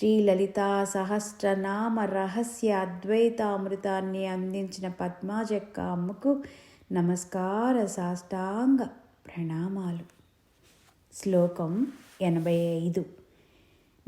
శ్రీ లలితా సహస్రనామ రహస్య అద్వైతామృతాన్ని అందించిన పద్మాజక్క అమ్మకు నమస్కార సాష్టాంగ ప్రణామాలు. శ్లోకం ఎనభై ఐదు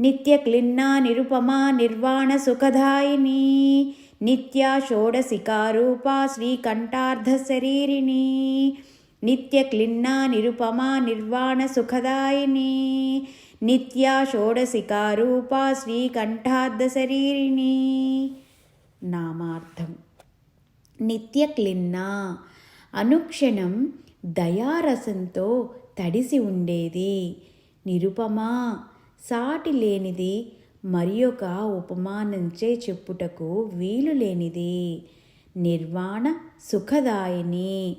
నిత్య క్లిన్నా నిరుపమా నిర్వాణ సుఖదాయిని నిత్య షోడశికారూపా శ్రీకంఠార్ధ శరీరిణి నిత్య క్లిన్నా నిరుపమా నిర్వాణ సుఖదాయిని నిత్యా షోడశికారూపా శ్రీకంఠార్థ శరీరిణి. నామార్థం. నిత్య క్లిన్నా అనుక్షణం దయారసంతో తడిసి ఉండేది. నిరుపమా సాటి లేనిది మరి ఒక ఉపమానంచే చెప్పుటకు వీలు లేనిది. నిర్వాణ సుఖదాయిని.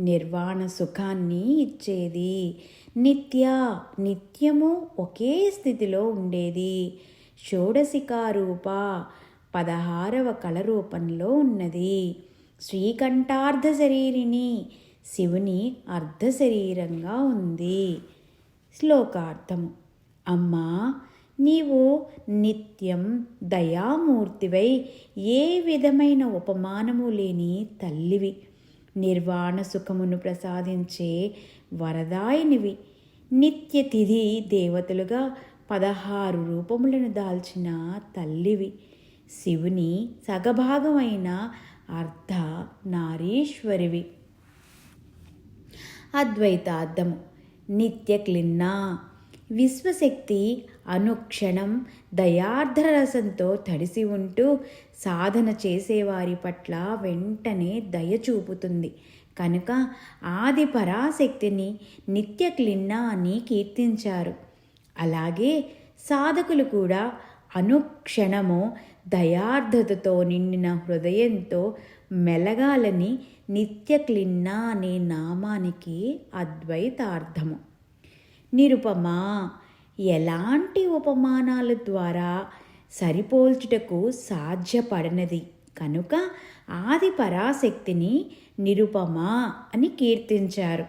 నిర్వాణ సుఖాన్ని ఇచ్చేది. నిత్య నిత్యము ఒకే స్థితిలో ఉండేది. షోడశికారూప పదహారవ కళ రూపంలో ఉన్నది. శ్రీకంఠార్ధ శరీరిని శివుని అర్ధ శరీరంగా ఉంది. శ్లోకార్థము అమ్మా నీవు నిత్యం దయామూర్తివై ఏ విధమైన ఉపమానము లేని తల్లివి. నిర్వాణ సుఖమును ప్రసాదించే వరదాయినివి. నిత్య తిథి దేవతలుగా పదహారు రూపములను దాల్చిన తల్లివి. శివుని సగభాగమైన అర్ధ నారీశ్వరివి. అద్వైతార్థము. నిత్య క్లిన్నా విశ్వశక్తి అనుక్షణం దయార్ధరసంతో తడిసి ఉంటూ సాధన చేసేవారి పట్ల వెంటనే దయ చూపుతుంది. కనుక ఆది పరాశక్తిని నిత్య క్లిన్నా అని కీర్తించారు. అలాగే సాధకులు కూడా అనుక్షణము దయార్ధతతో నిండిన హృదయంతో మెలగాలని నిత్య క్లిన్నా అనే నామానికి అద్వైతార్థము. నిరుపమా. ఎలాంటి ఉపమానాల ద్వారా సరిపోల్చుటకు సాధ్యపడనది. కనుక ఆది పరాశక్తిని నిరుపమా అని కీర్తించారు.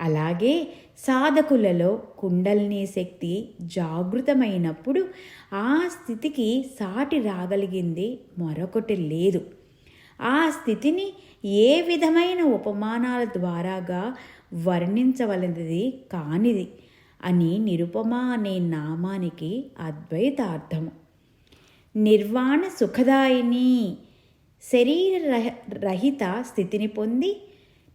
అలాగే సాధకులలో కుండల్ని శక్తి జాగృతమైనప్పుడు ఆ స్థితికి సాటి రాగలిగింది మరొకటి లేదు. ఆ స్థితిని ఏ విధమైన ఉపమానాల ద్వారాగా వర్ణించవలనది కానిది. అని నిరుపమ అనే నామానికి అద్వైతార్థము నిర్వాణ సుఖదాయిని శరీర రహిత స్థితిని పొంది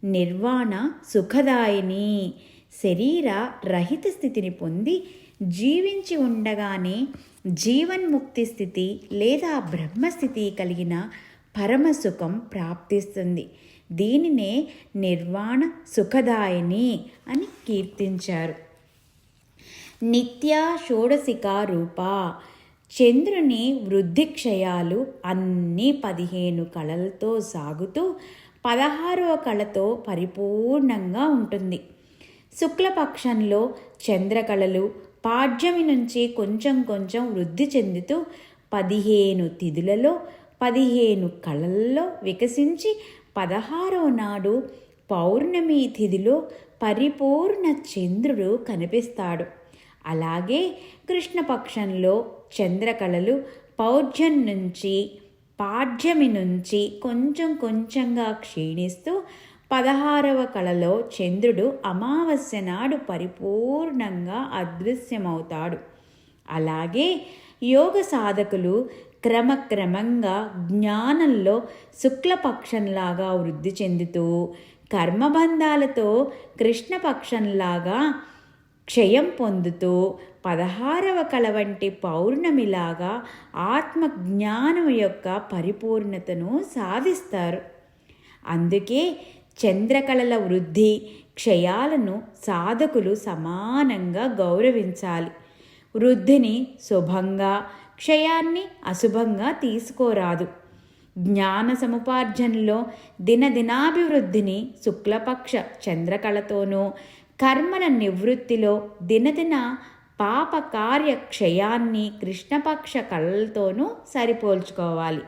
నిర్వాణ సుఖదాయిని శరీర రహిత స్థితిని పొంది జీవించి ఉండగానే జీవన్ముక్తి స్థితి లేదా బ్రహ్మస్థితి కలిగిన పరమసుఖం ప్రాప్తిస్తుంది. దీనినే నిర్వాణ సుఖదాయిని అని కీర్తించారు. నిత్య షోడశికా రూప. చంద్రుని వృద్ధి క్షయాలు అన్నీ పదిహేను కళలతో సాగుతూ పదహారవ కళతో పరిపూర్ణంగా ఉంటుంది. శుక్లపక్షంలో చంద్రకళలు పాడ్యమి నుంచి కొంచెం కొంచెం వృద్ధి చెందుతూ పదిహేను తిథులలో పదిహేను కళల్లో వికసించి పదహారవ నాడు పౌర్ణమి తిథిలో పరిపూర్ణ చంద్రుడు కనిపిస్తాడు. అలాగే కృష్ణపక్షంలో చంద్రకళలు పౌర్జం నుంచి పాఠ్యమి నుంచి కొంచెం కొంచెంగా క్షీణిస్తూ పదహారవ కళలో చంద్రుడు అమావాస్య నాడు పరిపూర్ణంగా అదృశ్యమవుతాడు. అలాగే యోగ సాధకులు క్రమక్రమంగా జ్ఞానంలో శుక్లపక్షంలాగా వృద్ధి చెందుతూ కర్మబంధాలతో కృష్ణపక్షంలాగా క్షయం పొందుతూ పదహారవ కళ వంటి పౌర్ణమిలాగా ఆత్మజ్ఞానం యొక్క పరిపూర్ణతను సాధిస్తారు. అందుకే చంద్రకళల వృద్ధి క్షయాలను సాధకులు సమానంగా గౌరవించాలి. వృద్ధిని శుభంగా క్షయాన్ని అశుభంగా తీసుకోరాదు. జ్ఞాన సముపార్జనలో దినదినాభివృద్ధిని శుక్లపక్ష చంద్రకళతోనూ కర్మల నివృత్తిలో దినదిన పాప కార్యక్షయాన్ని కృష్ణపక్ష కళలతోనూ సరిపోల్చుకోవాలి.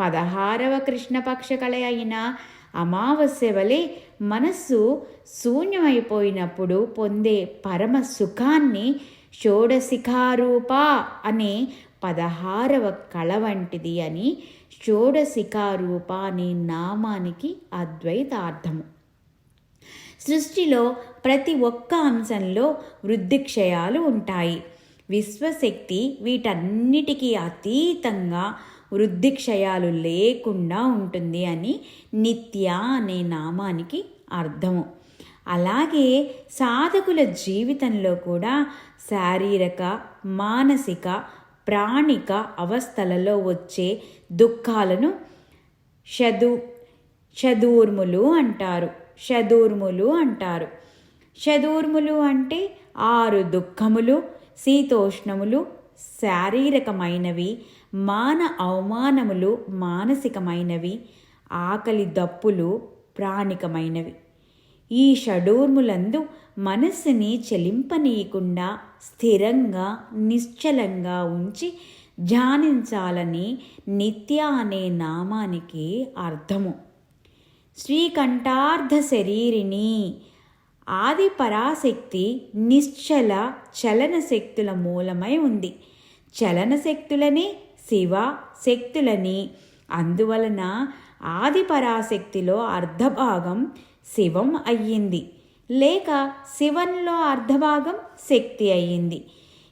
పదహారవ కృష్ణపక్ష కళ అయిన అమావాస్య వలె మనస్సు శూన్యమైపోయినప్పుడు పొందే పరమ సుఖాన్ని షోడశిఖారూప అనే పదహారవ కళ వంటిది అని షోడశిఖారూప అనే నామానికి అద్వైతార్థము. సృష్టిలో ప్రతి ఒక్క అంశంలో వృద్ధిక్షయాలు ఉంటాయి. విశ్వశక్తి వీటన్నిటికీ అతీతంగా వృద్ధిక్షయాలు లేకుండా ఉంటుంది అని నిత్య అనే నామానికి అర్థము. అలాగే సాధకుల జీవితంలో కూడా శారీరక మానసిక ప్రాణిక అవస్థలలో వచ్చే దుఃఖాలను షదు షదూర్ములు అంటారు. షదూర్ములు అంటారు. షదూర్ములు అంటే ఆరు దుఃఖములు శీతోష్ణములు శారీరకమైనవి మాన అవమానములు మానసికమైనవి ఆకలి దప్పులు ప్రాణికమైనవి. ఈ షడూర్ములందు మనస్సుని చెలింపనీయకుండా స్థిరంగా నిశ్చలంగా ఉంచి ధ్యానించాలని నిత్య అనే నామానికి అర్థము. శ్రీకంఠార్ధ శరీరిని ఆది పరాశక్తి నిశ్చల చలన శక్తుల మూలమై ఉంది. చలన శక్తులని శివ శక్తులని. అందువలన ఆది పరాశక్తిలో అర్ధభాగం శివం అయ్యింది. లేక శివంలో అర్ధభాగం శక్తి అయ్యింది.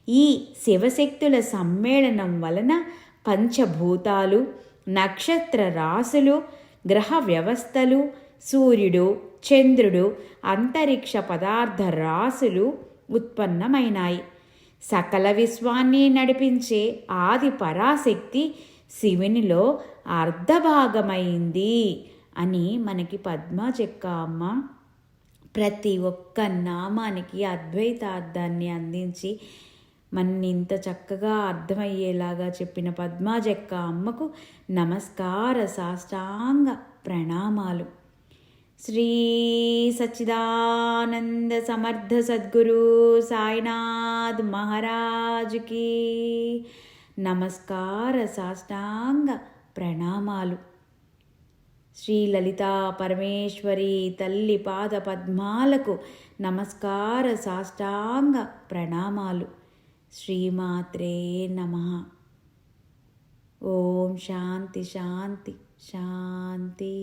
ఈ శివశక్తుల సమ్మేళనం వలన పంచభూతాలు నక్షత్ర రాశులు గ్రహ వ్యవస్థలు సూర్యుడు చంద్రుడు అంతరిక్ష పదార్థ రాశులు ఉత్పన్నమైనాయి. సకల విశ్వాన్ని నడిపించే ఆది పరాశక్తి శివునిలో అర్ధభాగమైంది అని మనకి పద్మ చెక్క అమ్మ ప్రతి ఒక్క నామానికి అద్వైతార్థాన్ని అందించి మన్ని ఇంత చక్కగా అర్థమయ్యేలాగా చెప్పిన పద్మాజక్క అమ్మకు నమస్కార సాష్టాంగ ప్రణామాలు. శ్రీ సచ్చిదానంద సమర్థ సద్గురు సాయినాథ్ మహారాజుకి నమస్కార సాష్టాంగ ప్రణామాలు. శ్రీ లలితా పరమేశ్వరి తల్లి పాద పద్మాలకు నమస్కార సాష్టాంగ ప్రణామాలు. శ్రీమాత్రే నమ. ఓం శాంతి శాంతి శాంతి.